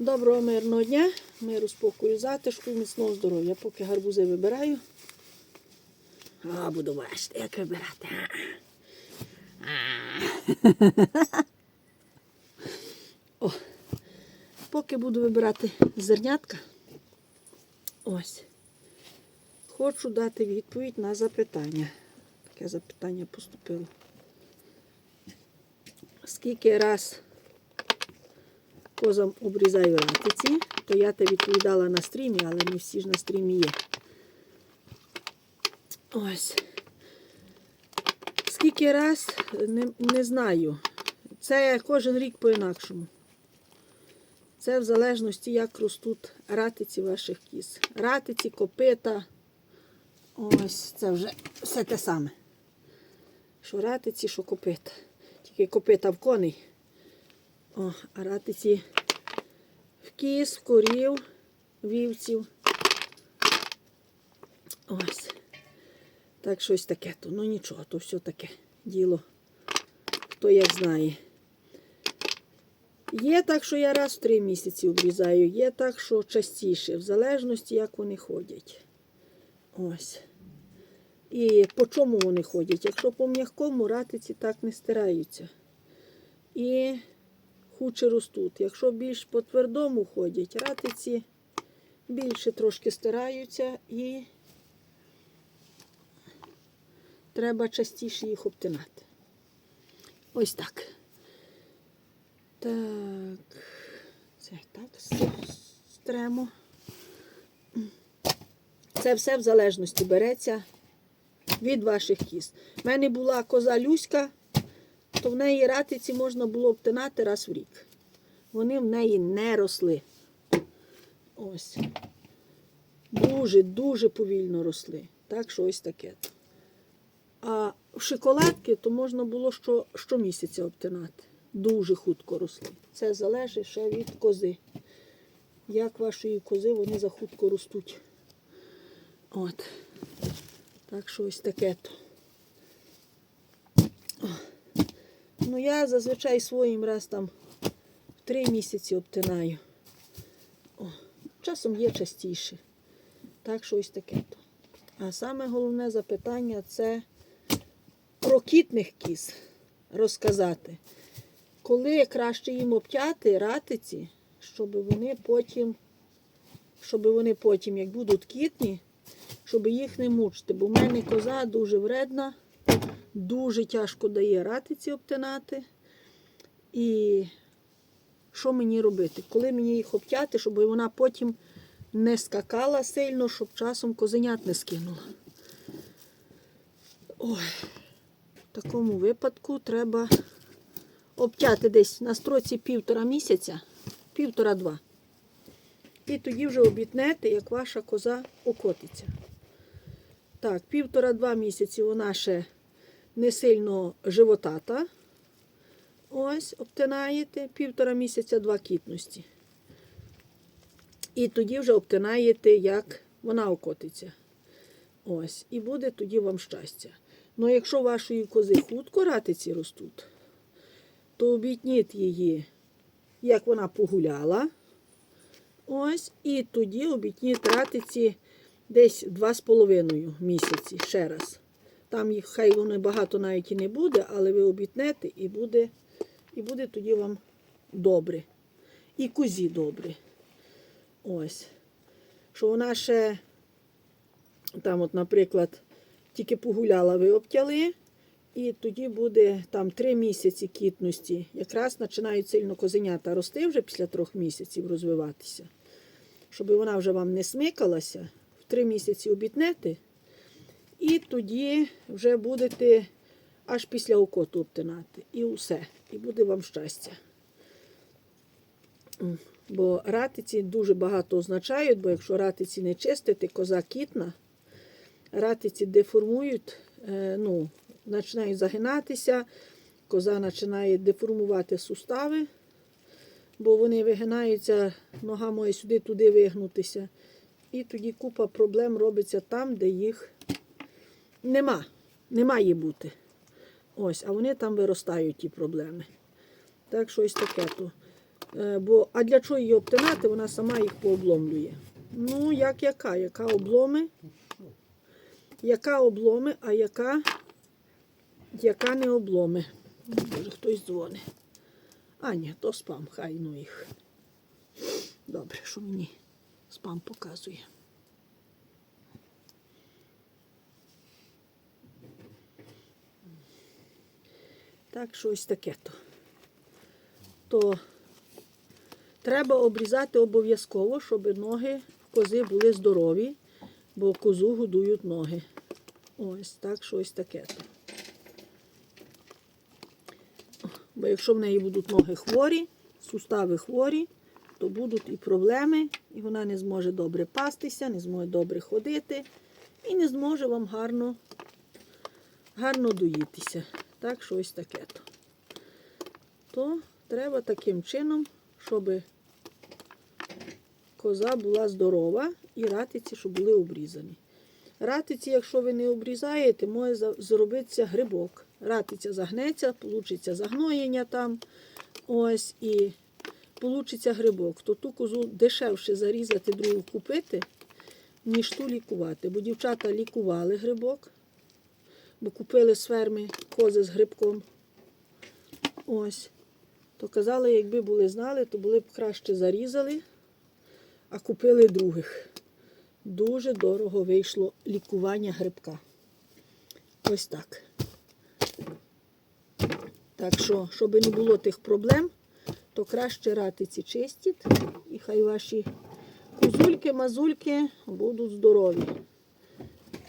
Доброго мирного дня, миру, спокою, затишку і міцного здоров'я. Поки гарбузи вибираю. А, буду бачити, як вибирати. О, поки буду вибирати зернятка. Ось. Хочу дати відповідь на запитання. Таке запитання поступило. Скільки раз козам обрізаю ратиці, то я те відповідала на стрімі, але не всі ж на стрімі є. Ось. Скільки раз, не, не знаю. Це кожен рік по-інакшому. Це в залежності, як ростуть ратиці ваших кіз. Ратиці, копита. Ось це вже все те саме. Що ратиці, що копита. Тільки копита в коней. О, а ратиці в кіз, корів, вівців. Ось. Так щось таке то. Ну нічого, то все таке діло. Хто як знає. Є так, що я раз в три місяці обрізаю, є так, що частіше, в залежності, як вони ходять. Ось. І по чому вони ходять? Якщо по м'якому, ратиці так не стираються. І худше ростуть. Якщо більш по твердому ходять, ратиці більше трошки стираються і треба частіше їх обтинати. Ось так. Так, це так стремо. Це все в залежності береться від ваших кіз. У мене була коза Люська, то в неї ратиці можна було обтинати раз в рік. Вони в неї не росли. Ось. Дуже-дуже повільно росли. Так що ось таке. А шоколадки то можна було що, щомісяця обтинати. Дуже хутко росли. Це залежить ще від кози. Як вашої кози вони захутко ростуть. От. Так що ось таке то. Ну, я зазвичай своїм раз там в три місяці обтинаю. О, часом є частіше. Так що ось таке то. А саме головне запитання це про кітних кіз розказати. Коли краще їм обтяти ратиці, щоб вони потім, щоб вони потім, як будуть кітні, щоб їх не мучити. Бо в мене коза дуже вредна, дуже тяжко дає ратиці обтинати. І що мені робити? Коли мені їх обтяти, щоб вона потім не скакала сильно, щоб часом козенят не скинула. Ой, в такому випадку треба обтяти десь на строці півтора місяця, півтора-два. І тоді вже обітнете, як ваша коза окотиться. Так, півтора-два місяці вона ще не сильно животата. Ось, обтинаєте, півтора місяця два кітності. І тоді вже обтинаєте, як вона окотиться. Ось, і буде тоді вам щастя. Ну, якщо вашої кози хутко ратиці ростуть, то обітніть її, як вона погуляла. Ось, і тоді обітніть ратиці десь 2,5 місяці ще раз. Там їх хай воно багато навіть і не буде, але ви обітнете і буде, і буде тоді вам добре. І козі добре. Ось. Що вона ще, там, от, наприклад, тільки погуляла, ви обтяли, і тоді буде там три місяці кітності. Якраз починають сильно козенята рости вже після трьох місяців розвиватися. Щоб вона вже вам не смикалася, в три місяці обітнете, і тоді вже будете аж після окоту обтинати. І все. І буде вам щастя. Бо ратиці дуже багато означають, бо якщо ратиці не чистити, коза кітна, ратиці деформують, е, ну, починають загинатися, коза починає деформувати сустави, бо вони вигинаються, нога може сюди-туди вигнутися. І тоді купа проблем робиться там, де їх нема. Не має бути. Ось, а вони там виростають ті проблеми. Так що ось таке то. Е, Бо, а для чого її обтинати, вона сама їх пообломлює. Ну, як яка? Яка обломи? Яка обломи, а яка, яка не обломи? Може, хтось дзвонить. А, ні, то спам, хай ну їх. Добре, що мені спам показує. Так, щось таке то. То треба обрізати обов'язково, щоб ноги в кози були здорові, бо козу годують ноги. Ось так, щось таке то. Бо якщо в неї будуть ноги хворі, сустави хворі, то будуть і проблеми, і вона не зможе добре пастися, не зможе добре ходити і не зможе вам гарно, гарно доїтися. Так, щось таке то. То треба таким чином, щоб коза була здорова і ратиці, щоб були обрізані. Ратиці, якщо ви не обрізаєте, може зробитися грибок. Ратиця загнеться, получиться загноєння там. Ось і получиться грибок. То ту козу дешевше зарізати, другу купити, ніж ту лікувати. Бо дівчата лікували грибок, бо купили з ферми кози з грибком. Ось. То казали, якби були знали, то були б краще зарізали, а купили других. Дуже дорого вийшло лікування грибка. Ось так. Так що, щоб не було тих проблем, то краще ратиці чистіть, і хай ваші козульки, мазульки будуть здорові.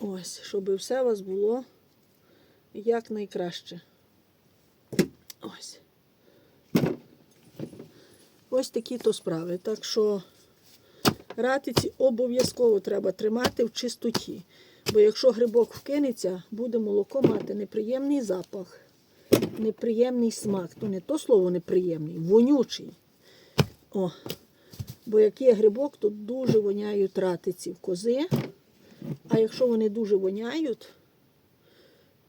Ось, щоб все у вас було якнайкраще. Ось. Ось такі то справи. Так що ратиці обов'язково треба тримати в чистоті. Бо якщо грибок вкинеться, буде молоко мати неприємний запах, неприємний смак. То не то слово неприємний, вонючий. О. Бо як є грибок, то дуже воняють ратиці в кози. А якщо вони дуже воняють,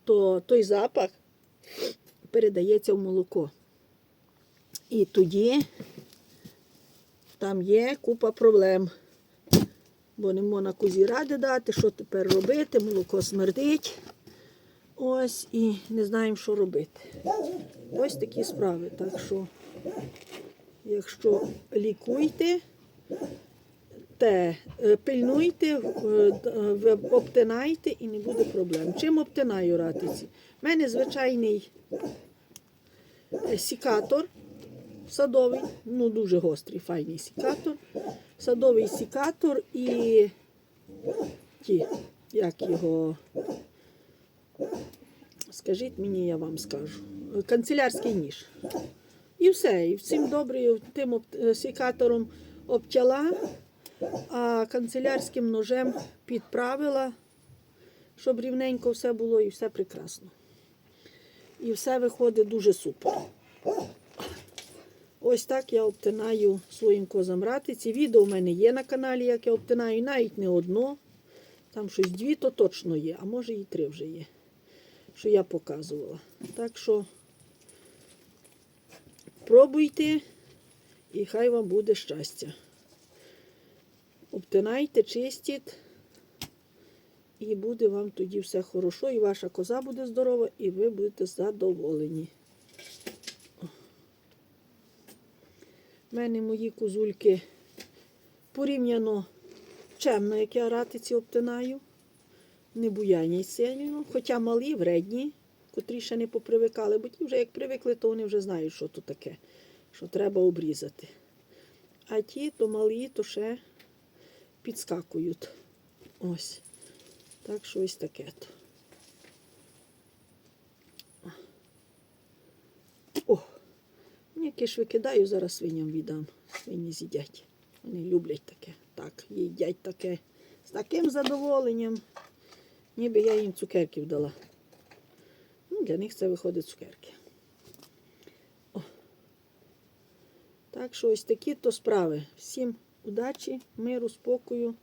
то той запах передається в молоко. І тоді там є купа проблем. Бо не можна козі ради дати, що тепер робити, молоко смердить. Ось і не знаємо, що робити. Ось такі справи. Так що, якщо лікуйте, те е, пильнуйте, е, е, обтинайте і не буде проблем. Чим обтинаю ратиці? У мене звичайний сікатор садовий, ну дуже гострий, файний сікатор. Садовий сікатор і ті, як його, скажіть мені, я вам скажу, канцелярський ніж. І все. І всім добре, тим сікатором обтяла, а канцелярським ножем підправила, щоб рівненько все було і все прекрасно. І все виходить дуже супер. Ось так я обтинаю своїм козам ратиці. Відео в мене є на каналі, як я обтинаю, навіть не одно. Там щось дві, то точно є, а може і три вже є, що я показувала. Так що пробуйте і хай вам буде щастя. Обтинайте, чистіть, і буде вам тоді все хорошо, і ваша коза буде здорова, і ви будете задоволені. У мене мої козульки порівняно чемно, як я ратиці обтинаю. Не буяні сильно, хоча малі, вредні, котрі ще не попривикали, бо ті вже як привикли, то вони вже знають, що то таке, що треба обрізати. А ті, то малі, то ще підскакують. Ось. Так що ось таке. то. О, Які ж викидаю, зараз свиням віддам. Свині з'їдять. Вони люблять таке. Так, їдять таке. З таким задоволенням. Ніби я їм цукерків дала. Ну, для них це виходить цукерки. О. Так що ось такі то справи. Всім удачі, миру, спокою.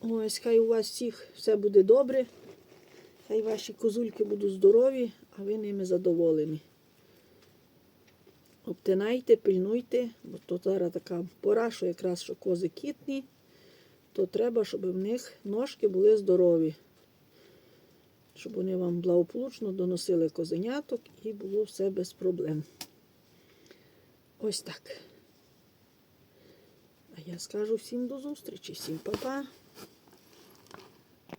Ось, хай у вас всіх все буде добре. Хай ваші козульки будуть здорові, а ви ними задоволені. Обтинайте, пильнуйте, бо то зараз така пора, що якраз що кози кітні, то треба, щоб в них ножки були здорові. Щоб вони вам благополучно доносили козеняток і було все без проблем. Ось так. Я скажу всім до зустрічі, всім па-па.